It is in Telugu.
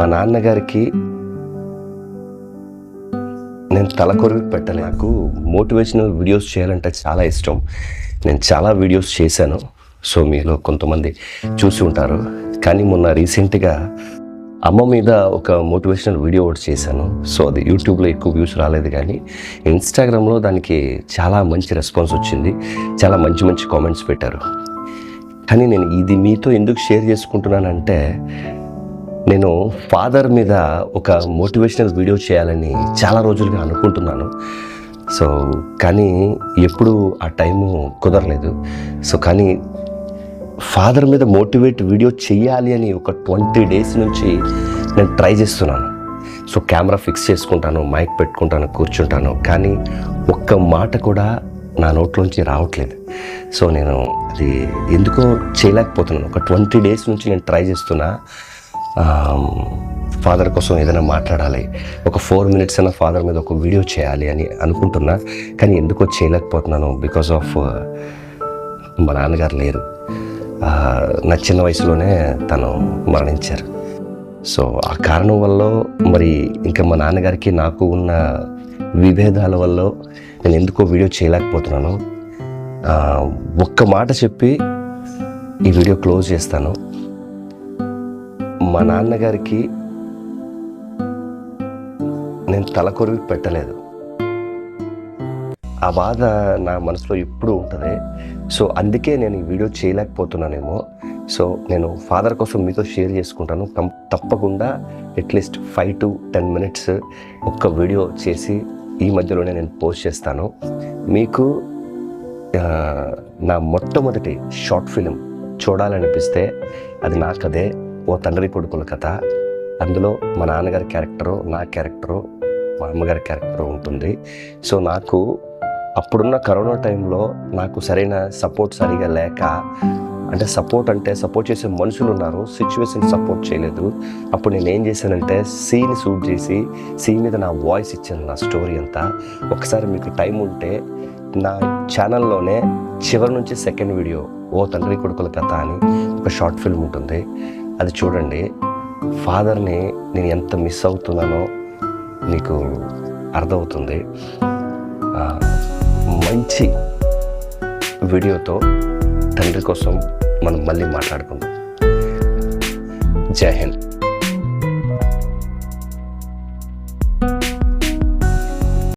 మా నాన్నగారికి నేను తల కొరివి పెట్టలే. నాకు మోటివేషనల్ వీడియోస్ చేయాలంటే చాలా ఇష్టం. నేను చాలా వీడియోస్ చేశాను. సో మీలో కొంతమంది చూసి ఉంటారు. కానీ మొన్న రీసెంట్గా అమ్మ మీద ఒక మోటివేషనల్ వీడియో ఒకటి చేశాను. సో అది యూట్యూబ్లో ఎక్కువ వ్యూస్ రాలేదు కానీ ఇన్స్టాగ్రామ్లో దానికి చాలా మంచి రెస్పాన్స్ వచ్చింది. చాలా మంచి మంచి కామెంట్స్ పెట్టారు. కానీ నేను ఇది మీతో ఎందుకు షేర్ చేసుకుంటున్నానంటే నేను ఫాదర్ మీద ఒక మోటివేషనల్ వీడియో చేయాలని చాలా రోజులుగా అనుకుంటున్నాను. సో కానీ ఎప్పుడు ఆ టైము కుదరలేదు. సో కానీ ఫాదర్ మీద మోటివేట్ వీడియో చేయాలి అని ఒక ట్వంటీ డేస్ నుంచి నేను ట్రై చేస్తున్నాను. సో కెమెరా ఫిక్స్ చేసుకుంటాను మైక్ పెట్టుకుంటాను కూర్చుంటాను. కానీ ఒక్క మాట కూడా నా నోట్లోంచి రావట్లేదు. సో నేను అది ఎందుకో చేయలేకపోతున్నాను. ఒక ట్వంటీ డేస్ నుంచి నేను ట్రై చేస్తున్నా. ఫాదర్ కోసం ఏదైనా మాట్లాడాలి. ఒక ఫోర్ మినిట్స్ అయినా ఫాదర్ మీద ఒక వీడియో చేయాలి అని అనుకుంటున్నా కానీ ఎందుకో చేయలేకపోతున్నాను బికాస్ ఆఫ్ మా నాన్నగారు లేరు. నా చిన్న వయసులోనే తను మరణించారు. సో ఆ కారణం వల్ల మరి ఇంకా మా నాన్నగారికి నాకు ఉన్న విభేదాల వల్ల నేను ఎందుకో వీడియో చేయలేకపోతున్నాను. ఒక్క మాట చెప్పి ఈ వీడియో క్లోజ్ చేస్తాను. మా నాన్నగారికి నేను తలకొరివి పెట్టలేదు. ఆ బాధ నా మనసులో ఎప్పుడూ ఉంటుంది. సో అందుకే నేను ఈ వీడియో చేయలేకపోతున్నానేమో. సో నేను ఫాదర్ కోసం మీతో షేర్ చేసుకుంటాను. కం తప్పకుండా at least five to ten minutes ఒక్క వీడియో చేసి ఈ మధ్యలోనే నేను పోస్ట్ చేస్తాను. మీకు నా మొట్టమొదటి షార్ట్ ఫిలిం చూడాలనిపిస్తే అది నాకదే. ఓ తండ్రి కొడుకుల కథ. అందులో మా నాన్నగారి క్యారెక్టరు నా క్యారెక్టరు మా అమ్మగారి క్యారెక్టర్ ఉంటుంది. సో నాకు అప్పుడున్న కరోనా టైంలో నాకు సరైన సపోర్ట్ సరిగా లేక అంటే సపోర్ట్ అంటే సపోర్ట్ చేసే మనుషులు ఉన్నారు. సిచ్యువేషన్ సపోర్ట్ చేయలేదు. అప్పుడు నేను ఏం చేశానంటే సీని షూట్ చేసి సీ మీద నా వాయిస్ ఇచ్చాను నా స్టోరీ అంతా. ఒకసారి మీకు టైం ఉంటే నా ఛానల్లోనే చివరి నుంచి సెకండ్ వీడియో ఓ తండ్రి కొడుకుల కథ అని ఒక షార్ట్ ఫిల్మ్ ఉంటుంది. అది చూడండి. ఫాదర్ని నేను ఎంత మిస్ అవుతున్నానో నీకు అర్థమవుతుంది. మంచి వీడియోతో తండ్రి కోసం మనం మళ్ళీ మాట్లాడుకుందాం. జై హింద్.